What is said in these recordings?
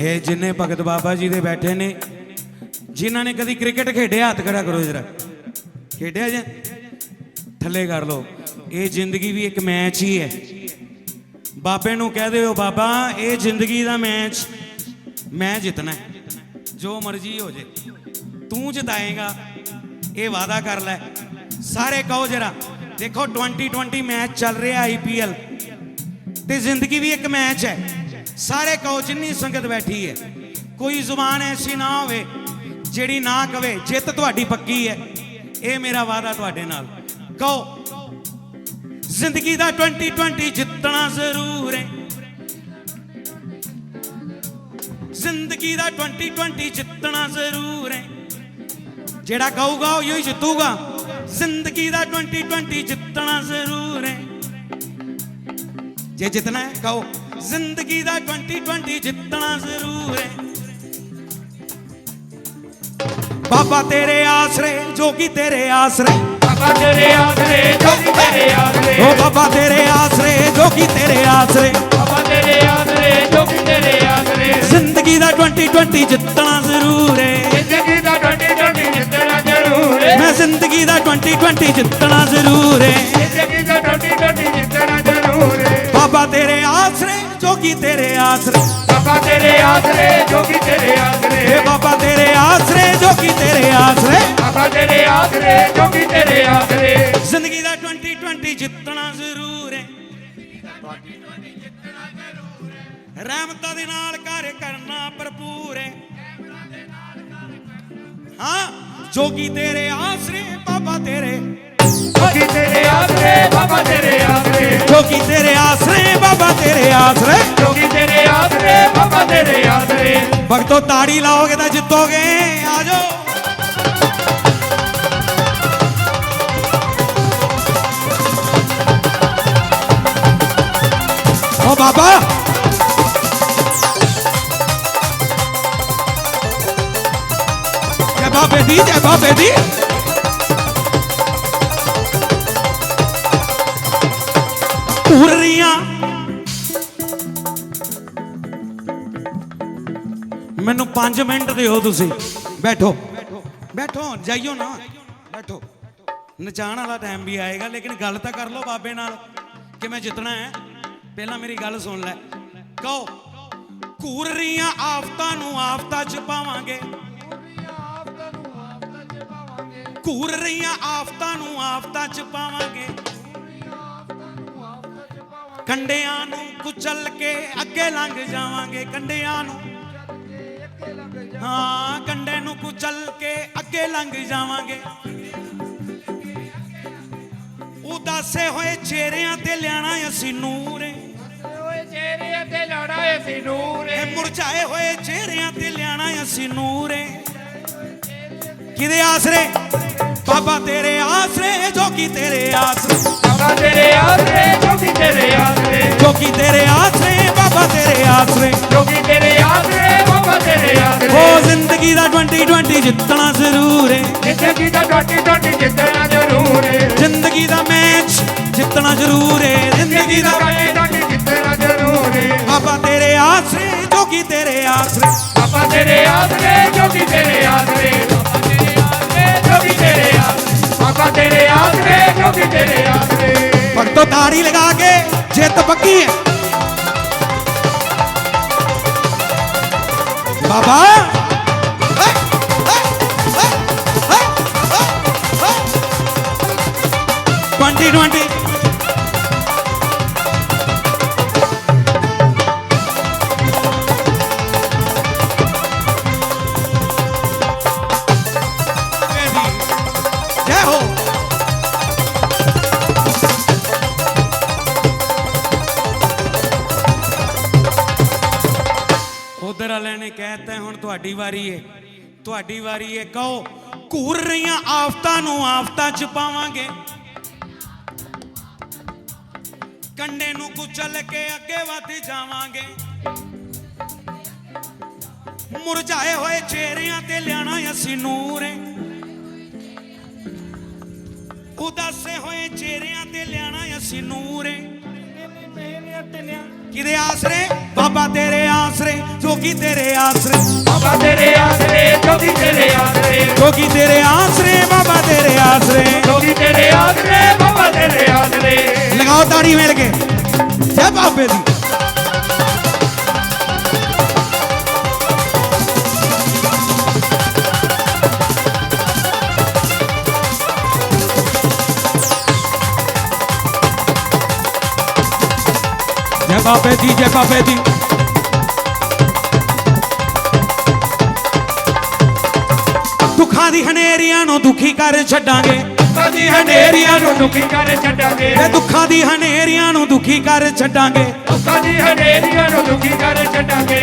ਇਹ ਜਿੰਨੇ ਭਗਤ ਬਾਬਾ ਜੀ ਦੇ ਬੈਠੇ ਨੇ, ਜਿਨ੍ਹਾਂ ਨੇ ਕਦੀ ਕ੍ਰਿਕਟ ਖੇਡਿਆ, ਹੱਥ ਖੜਾ ਕਰੋ ਜਰਾ। ਖੇਡਿਆ ਜੇ? ਥੱਲੇ ਕਰ ਲਓ। ਇਹ ਜ਼ਿੰਦਗੀ ਵੀ ਇੱਕ ਮੈਚ ਹੀ ਹੈ। ਬਾਬੇ ਨੂੰ ਕਹਿ ਦਿਓ, ਬਾਬਾ, ਇਹ ਜ਼ਿੰਦਗੀ ਦਾ ਮੈਚ, ਮੈਂ ਜਿੱਤਣਾ ਜੋ ਮਰਜ਼ੀ ਹੋ ਜੇ। ਤੂੰ ਜਿਤਾਏਗਾ, ਇਹ ਵਾਅਦਾ ਕਰ ਲੈ। ਸਾਰੇ ਕਹੋ ਜਰਾ, ਦੇਖੋ 2020 ਮੈਚ ਚੱਲ ਰਿਹਾ ਆਈਪੀਐਲ ਤੇ ਜ਼ਿੰਦਗੀ ਵੀ ਇੱਕ ਮੈਚ ਹੈ। ਸਾਰੇ ਕਹੋ ਜਿੰਨੀ ਸੰਗਤ ਬੈਠੀ ਹੈ, ਕੋਈ ਜ਼ੁਬਾਨ ਐਸੀ ਨਾ ਹੋਵੇ ਜਿਹੜੀ ਨਾ ਕਵੇ, ਜਿੱਤ ਤੁਹਾਡੀ ਪੱਕੀ ਹੈ। ਇਹ ਮੇਰਾ ਵਾਅਦਾ ਤੁਹਾਡੇ ਨਾਲ। ਕਹੋ, ਜ਼ਿੰਦਗੀ ਦਾ 2020 ਜਿੱਤਣਾ ਜ਼ਰੂਰ ਹੈ। ਜ਼ਿੰਦਗੀ ਦਾ 2020 ਜਿੱਤਣਾ ਜ਼ਰੂਰ ਹੈ। ਜਿਹੜਾ ਕਹੂਗਾ ਉਹ ਹੀ ਜਿੱਤੂਗਾ। ਜ਼ਿੰਦਗੀ ਦਾ 2020 ਜਿੱਤਣਾ ਜ਼ਰੂਰ ਹੈ। ਜੇ ਜਿੱਤਣਾ ਹੈ, ਕਹੋ। ਜ਼ਿੰਦਗੀ ਦਾ 2020 ਜਿੱਤਣਾ ਜ਼ਰੂਰ ਹੈ। ਬਾਬਾ ਤੇਰੇ ਆਸਰੇ ਜੋਗੀ ਤੇਰੇ ਆਸਰੇ। ਬਾਬਾ ਤੇਰੇ ਆਸਰੇ ਜੋਗੀ ਤੇਰੇ ਆਸਰੇ। ਓ ਬਾਬਾ ਤੇਰੇ ਆਸਰੇ ਜੋਗੀ ਤੇਰੇ ਆਸਰੇ। ਬਾਬਾ ਤੇਰੇ ਆਸਰੇ ਜੋਗੀ ਤੇਰੇ ਆਸਰੇ। ਜ਼ਿੰਦਗੀ ਦਾ 2020 ਜਿੱਤਣਾ ਜ਼ਰੂਰ ਹੈ। ਜ਼ਿੰਦਗੀ ਦਾ ਡੋਡੀ ਡੋਡੀ ਜਿੱਤਣਾ ਜ਼ਰੂਰ ਹੈ। ਮੈਂ ਜ਼ਿੰਦਗੀ ਦਾ 2020 ਜਿੱਤਣਾ ਜ਼ਰੂਰ ਹੈ। ਜ਼ਿੰਦਗੀ ਦਾ ਜੋਗੀ ਤੇਰੇ ਆਸਰੇ। ਬਾਬਾ ਤੇਰੇ ਆਸਰੇ ਜੋਗੀ ਤੇਰੇ ਏ ਆਸਰੇ ਬਾਬਾ ਤੇਰੇ ਆਸਰੇ ਜੋਗੀ ਤੇਰੇ ਆਸਰੇ। ਬਾਬਾ ਤੇਰੇ ਆਸਰੇ ਜੋਗੀ ਤੇਰੇ ਆਸਰੇ। ਜ਼ਿੰਦਗੀ ਦਾ 2020 ਜਿੱਤਣਾ ਜ਼ਰੂਰ ਹੈ। ਰਹਿਮਤਾਂ ਦੇ ਨਾਲ ਘਰ ਕਰਨਾ ਭਰਪੂਰ ਹੈ। ਹਾਂ ਜੋਗੀ ਤੇਰੇ ਆਸਰੇ ਬਾਬਾ ਤੇਰੇ। ਜੋਗੀ ਤੇਰੇ ਆਸਰੇ ਬਾਬਾ ਤੇਰੇ ਆਸਰੇ। ਜੋਗੀ ਤੇਰੇ ਆਸਰੇ। ਬਾਬਾ ਤੇਰੇ ਆਸਰੇ ਜੋਗੀ ਤੇਰੇ ਆਸਰੇ ਬਾਬਾ ਤੇਰੇ ਆਸਰੇ ਭਗਤੋ ਤਾੜੀ ਲਾਓਗੇ ਤਾਂ ਜਿੱਤੋਗੇ ਆ ਜਾਓ ਓ ਬਾਬਾ ਜੈ ਬਾਬੇ ਦੀ ਜੈ ਬਾਬੇ ਦੀ ਮੈਨੂੰ 5 ਮਿੰਟ ਦਿਓ ਤੁਸੀਂ। ਬੈਠੋ। ਬੈਠੋ, ਜਾਈਓ ਨਾ। ਬੈਠੋ। ਨਚਾਣ ਵਾਲਾ ਟਾਈਮ ਵੀ ਆਏਗਾ, ਲੇਕਿਨ ਗੱਲ ਤਾਂ ਕਰ ਲਓ ਬਾਬੇ ਨਾਲ। ਕਿ ਮੈਂ ਜਿੱਤਣਾ ਹੈ। ਪਹਿਲਾਂ ਮੇਰੀ ਗੱਲ ਸੁਣ ਲੈ। ਕਹੋ ਘੂਰ ਰਹੀਆਂ ਆਫਤਾਂ ਨੂੰ ਆਫਤਾਂ ਚ ਪਾਵਾਂਗੇ। ਘੂਰ ਰਹੀਆਂ ਆਫਤਾਂ ਨੂੰ ਆਫਤਾਂ ਚ ਪਾਵਾਂਗੇ। ਕੰਡਿਆਂ ਨੂੰ ਕੁਚਲ ਕੇ ਅੱਗੇ ਲੰਘ ਜਾਵਾਂਗੇ, ਕੰਡਿਆਂ ਨੂੰ। ਹਾਂ ਕੰਡੇ ਨੂੰ ਕੁਚਲ ਕੇ ਅੱਗੇ ਲੰਘ ਜਾਵਾਂਗੇ। ਉਦਾਸੇ ਹੋਏ ਚਿਹਰਿਆਂ ਤੇ ਲਿਆਣਾ ਅਸੀਂ ਨੂਰ ਏ। ਓਏ ਚਿਹਰੇ ਤੇ ਲਾੜਾ ਅਸੀਂ ਨੂਰ ਇਹ ਮੁਰਝਾਏ ਹੋਏ ਚਿਹਰਿਆਂ ਤੇ ਲਿਆਣਾ ਅਸੀਂ ਨੂਰ ਏ। ਕਿਹਦੇ ਆਸਰੇ? ਬਾਬਾ ਤੇਰੇ ਆਸਰੇ ਜੋਗੀ ਤੇਰੇ ਆਸਰੇ। ਬਾਬਾ ਤੇਰੇ ਆਸਰੇ ਜੋਗੀ ਤੇਰੇ ਆਸਰੇ। ਜੋਗੀ ਤੇਰੇ ਆਸਰੇ ਬਾਬਾ ਤੇਰੇ ਆਸਰੇ। ਜੋਗੀ ਤੇਰੇ ਆਸਰੇ 2020 ਜਿੱਤਣਾ ਜ਼ਰੂਰ ਏ ਜ਼ਿੰਦਗੀ ਦਾ ਡੋਟੀ ਡੋਟੀ ਜਿੱਤਣਾ ਜ਼ਰੂਰ ਹੈ ਜ਼ਿੰਦਗੀ ਦਾ ਮੈਚ ਜਿੱਤਣਾ ਜ਼ਰੂਰ ਏ ਜ਼ਿੰਦਗੀ ਦਾ ਡੋਟੀ ਡੋਟੀ ਜਿੱਤਣਾ ਜ਼ਰੂਰ ਹੈ ਬਾਬਾ ਤੇਰੇ ਆਸਰੇ ਜੋਗੀ ਤੇਰੇ ਆਸਰੇ ਬਾਬਾ ਤੇਰੇ ਆਸਰੇ ਜੋਗੀ ਤੇਰੇ ਆਸਰੇ ਜੋਗੀ ਤੇਰੇ ਆਸਰੇ ਬਾਬਾ ਤੇਰੇ ਆਸਰੇ ਜੋਗੀ ਤੇਰੇ ਆਸਰੇ ਭਗਤੋ ਤਾੜੀ ਲਗਾ ਕੇ ਜਿੱਤ ਪੱਕੀ ਹੈ ਬਾਬਾ ਜੈ ਹੋ ਉਧਰ ਵਾਲਿਆਂ ਨੇ ਕਹਿਤਾ ਹੁਣ ਤੁਹਾਡੀ ਵਾਰੀ ਏ। ਤੁਹਾਡੀ ਵਾਰੀ ਏ, ਕਹੋ, ਘੂਰ ਰਹੀਆਂ ਆਫਤਾਂ ਨੂੰ ਆਫਤਾਂ ਚ ਪਾਵਾਂਗੇ। ਕੰਡੇ ਨੂੰ ਕੁਚਲ ਕੇ ਅੱਗੇ ਵੱਧ ਜਾਵਾਂਗੇ। ਮੁਰਝਾਏ ਹੋਏ ਚਿਹਰਿਆਂ ਤੇ ਲਿਆਣਾ ਅਸੀਂ ਨੂਰ ਉਦਾਸੇ ਹੋਏ ਚਿਹਰਿਆਂ ਤੇ ਲਿਆਣਾ ਅਸੀਂ ਨੂਰ ਏ। ਕਿਹਦੇ ਆਸਰੇ? ਬਾਬਾ ਤੇਰੇ ਆਸਰੇ ਜੋਗੀ ਤੇਰੇ ਆਸਰੇ। ਬਾਬਾ ਤੇਰੇ ਆਸਰੇ ਜੋਗੀ ਤੇਰੇ ਆਸਰੇ। ਜੋਗੀ ਤੇਰੇ ਆਸਰੇ ਬਾਬਾ ਤੇਰੇ ਆਸਰੇ। ਜੋਗੀ ਤੇਰੇ ਆਸਰੇ ਬਾਬਾ ਤੇਰੇ ਆਸਰੇ। ਲਗਾਓ ਤਾੜੀ ਮਿਲ ਕੇ। ਜੈ ਬਾਬੇ ਦੀ। ਜੈ ਬਾਬੇ ਦੀ ਜੈ ਬਾਬੇ ਦੀ। ਦੁੱਖਾਂ ਦੀ ਹਨੇਰੀਆਂ ਨੂੰ ਦੁਖੀ ਕਰ ਛੱਡਾਂਗੇ। ਕਦੀ ਹਨੇਰੀਆਂ ਨੂੰ ਦੁਖੀ ਕਰ ਛੱਡਾਂਗੇ। ਇਹ ਦੁੱਖਾਂ ਦੀ ਹਨੇਰੀਆਂ ਨੂੰ ਦੁਖੀ ਕਰ ਛੱਡਾਂਗੇ। ਕਦੀ ਹਨੇਰੀਆਂ ਨੂੰ ਦੁਖੀ ਕਰ ਛੱਡਾਂਗੇ।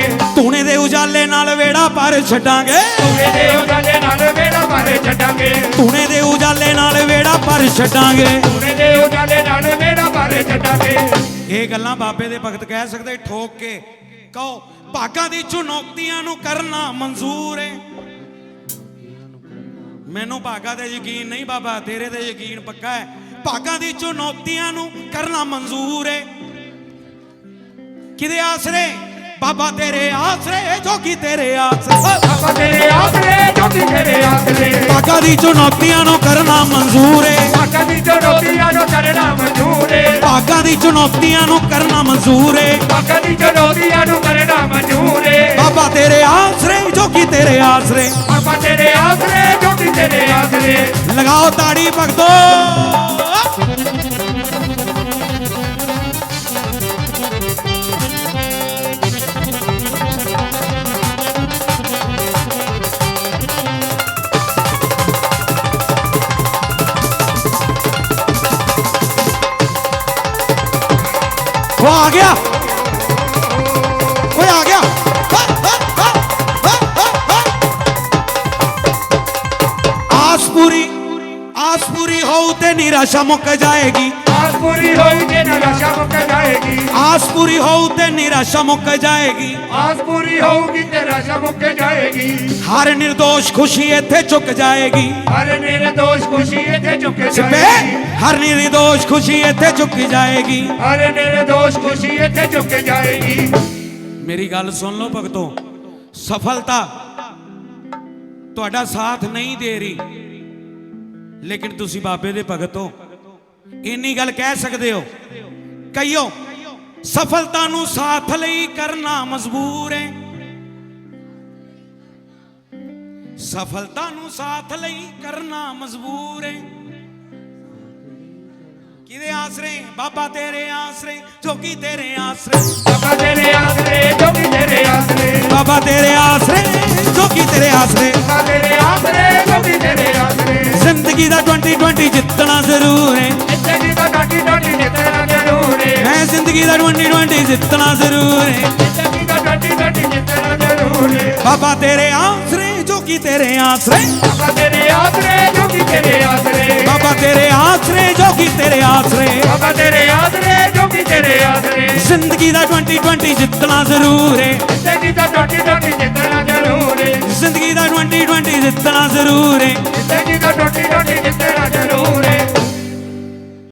ਦੇ ਉਜਾਲੇ ਨਾਲ ਵੇੜਾ ਪਰ ਛੱਡਾਂਗੇ। ਦੇ ਉਜਾਲੇ ਨਾਲ ਵੇੜਾ ਛੱਡਾਂਗੇ। ਤੂਨੇ ਦੇ ਉਜਾਲੇ ਨਾਲ ਵੇੜਾ ਪਰ ਛੱਡਾਂਗੇ। ਦੇ ਉਜਾਲੇ ਨਾਲ ਵੇੜਾ ਛੱਡਾਂਗੇ। ਇਹ ਗੱਲਾਂ ਬਾਬੇ ਦੇ ਭਗਤ ਕਹਿ ਸਕਦੇ, ਠੋਕ ਕੇ ਕਹੋ, ਭਾਗਾਂ ਦੀ ਚੁਣੌਤੀਆਂ ਨੂੰ ਕਰਨਾ ਮਨਜ਼ੂਰ ਹੈ। ਮੈਨੂੰ ਭਾਗਾਂ ਤੇ ਯਕੀਨ ਨਹੀਂ ਬਾਬਾ, ਤੇਰੇ ਤੇ ਯਕੀਨ ਪੱਕਾ ਹੈ। ਭਾਗਾਂ ਦੀ ਚੁਣੌਤੀਆਂ ਨੂੰ ਕਰਨਾ ਮਨਜ਼ੂਰ ਏ ਕਿਹਦੇ ਆਸਰੇ? ਬਾਬਾ ਤੇਰੇ ਆਸਰੇ ਜੋਗੀ ਤੇਰੇ ਆਸਰੇ। ਬਾਬਾ ਤੇਰੇ ਆਸਰੇ ਜੋਗੀ ਤੇਰੇ ਆਸਰੇ। ਭਾਗਾਂ ਦੀ ਚੁਣੌਤੀਆਂ ਨੂੰ ਕਰਨਾ ਮਨਜ਼ੂਰ ਹੈ ਬਾਕਾ ਦੀ ਚੜੋਤੀਆਂ ਨੂੰ ਕਰਨਾ ਮਨਜ਼ੂਰ ਏ। ਭਾਗਾਂ ਦੀ ਚੁਣੌਤੀਆਂ ਨੂੰ ਕਰਨਾ ਮਨਜ਼ੂਰ ਹੈ ਬਾਕਾ ਦੀ ਚੜੋਤੀਆਂ ਨੂੰ ਕਰਨਾ ਮਨਜ਼ੂਰ ਏ। ਬਾਬਾ ਤੇਰੇ ਆਸਰੇ ਜੋਗੀ ਤੇਰੇ ਆਸਰੇ। ਬਾਬਾ ਤੇਰੇ ਆਸਰੇ ਜੋਗੀ ਤੇਰੇ ਆਸਰੇ। ਲਗਾਓ ਤਾੜੀ ਭਗਤੋ। ਆ ਗਿਆ। ਓਏ ਆ ਗਿਆ। ਆਸ ਪੂਰੀ ਆਸ ਪੂਰੀ ਹੋਊ ਤੇ ਨਿਰਾਸ਼ਾ ਮੁੱਕ ਜਾਏਗੀ। ਆਸ ਪੂਰੀ ਹੋਈ ਤੇ ਨਿਰਾਸ਼ਾ ਮੁੱਕ ਜਾਏਗੀ। ਆਸ ਪੂਰੀ ਹੋਊ ਤੇ ਨਿਰਾਸ਼ਾ ਮੁੱਕ ਜਾਏਗੀ। ਆਸ ਪੂਰੀ ਹੋਊਗੀ ਤੇ ਨਿਰਾਸ਼ਾ ਮੁੱਕ ਜਾਏਗੀ। ਹਰ ਨਿਰਦੋਸ਼ ਖੁਸ਼ੀ ਇੱਥੇ ਚੁੱਕ ਜਾਏਗੀ। ਹਰ ਮੇਰੇ ਦੋਸ਼ ਖੁਸ਼ੀ ਇੱਥੇ ਚੁੱਕ ਸਿੱਪੇ ਜਾਏਗੀ। ਹਰ ਨਿਰਦੋਸ਼ ਖੁਸ਼ੀ ਇੱਥੇ ਚੁੱਕ ਜਾਏਗੀ। ਹਰ ਮੇਰੇ ਦੋਸ਼ ਖੁਸ਼ੀ ਇੱਥੇ ਚੁੱਕ ਜਾਏਗੀ। ਮੇਰੀ ਗੱਲ ਸੁਣ ਲਓ ਭਗਤੋ ਸਫਲਤਾ ਤੁਹਾਡਾ ਸਾਥ ਨਹੀਂ ਦੇ ਰਹੀ। ਲੇਕਿਨ ਤੁਸੀਂ ਬਾਬੇ ਦੇ ਭਗਤ ਹੋ। ਇੰਨੀ ਗੱਲ ਕਹਿ ਸਕਦੇ ਹੋ? ਕਈਓ ਸਫਲਤਾ ਨੂੰ ਸਾਥ ਲਈ ਕਰਨਾ ਮਜਬੂਰ ਹੈ। ਸਫਲਤਾ ਨੂੰ ਸਾਥ ਲਈ ਕਰਨਾ ਮਜਬੂਰ ਹੈ। ਕਿਹਦੇ ਆਸਰੇ? ਬਾਬਾ ਤੇਰੇ ਆਸਰੇ ਜੋਗੀ ਤੇਰੇ ਆਸਰੇ। ਬਾਬਾ ਤੇਰੇ ਆਸਰੇ ਜੋਗੀ ਤੇਰੇ ਆਸਰੇ। ਬਾਬਾ ਤੇਰੇ ਆਸਰੇ ਜੋਗੀ ਤੇਰੇ ਆਸਰੇ। ਬਾਬਾ ਤੇਰੇ ਆਸਰੇ ਜੋਗੀ ਤੇਰੇ ਆਸਰੇ। ਜ਼ਿੰਦਗੀ ਦਾ 2020 ਜਿੱਤਣਾ ਜ਼ਰੂਰ ਹੈ। ਜ਼ਿੰਦਗੀ ਦਾ ਡਾਟੀ ਡਾਟੀ ਜਿੱਤਣਾ ਜ਼ਰੂਰ ਏ ਮੈਂ ਜ਼ਿੰਦਗੀ ਦਾ 2020 ਜਿੱਤਣਾ ਜ਼ਰੂਰ ਹੈ। ਜ਼ਿੰਦਗੀ ਦਾ ਡਾਟੀ ਡਾਟੀ ਜਿੱਤਣਾ ਜ਼ਰੂਰ ਏ ਬਾਬਾ ਤੇਰੇ ਆਸਰੇ ਜੋਗੀ ਤੇਰੇ ਆਸਰੇ। ਬਾਬਾ ਤੇਰੇ ਆਸਰੇ ਜੋਗੀ ਤੇਰੇ ਆਸਰੇ। ਬਾਬਾ ਤੇਰੇ ਆਸਰੇ ਜੋਗੀ ਤੇਰੇ ਆਸਰੇ। ਬਾਬਾ ਤੇਰੇ ਆਸਰੇ ਤੇਰੇ ਆਸਰੇ। ਜ਼ਿੰਦਗੀ ਦਾ 2020 ਜਿੱਤਣਾ ਜ਼ਰੂਰ ਹੈ ਜ਼ਿੰਦਗੀ ਦਾ ਡਾਟੀ ਡਾਟੀ ਜਿੱਤਣਾ ਜ਼ਰੂਰ ਏ। ਜ਼ਿੰਦਗੀ ਦਾ 2020 ਜਿੱਤਣਾ ਜ਼ਰੂਰ ਹੈ ਜ਼ਿੰਦਗੀ ਦਾ ਡਾਟੀ ਡਾਟੀ ਜਿੱਤਣਾ ਜ਼ਰੂਰ ਏ।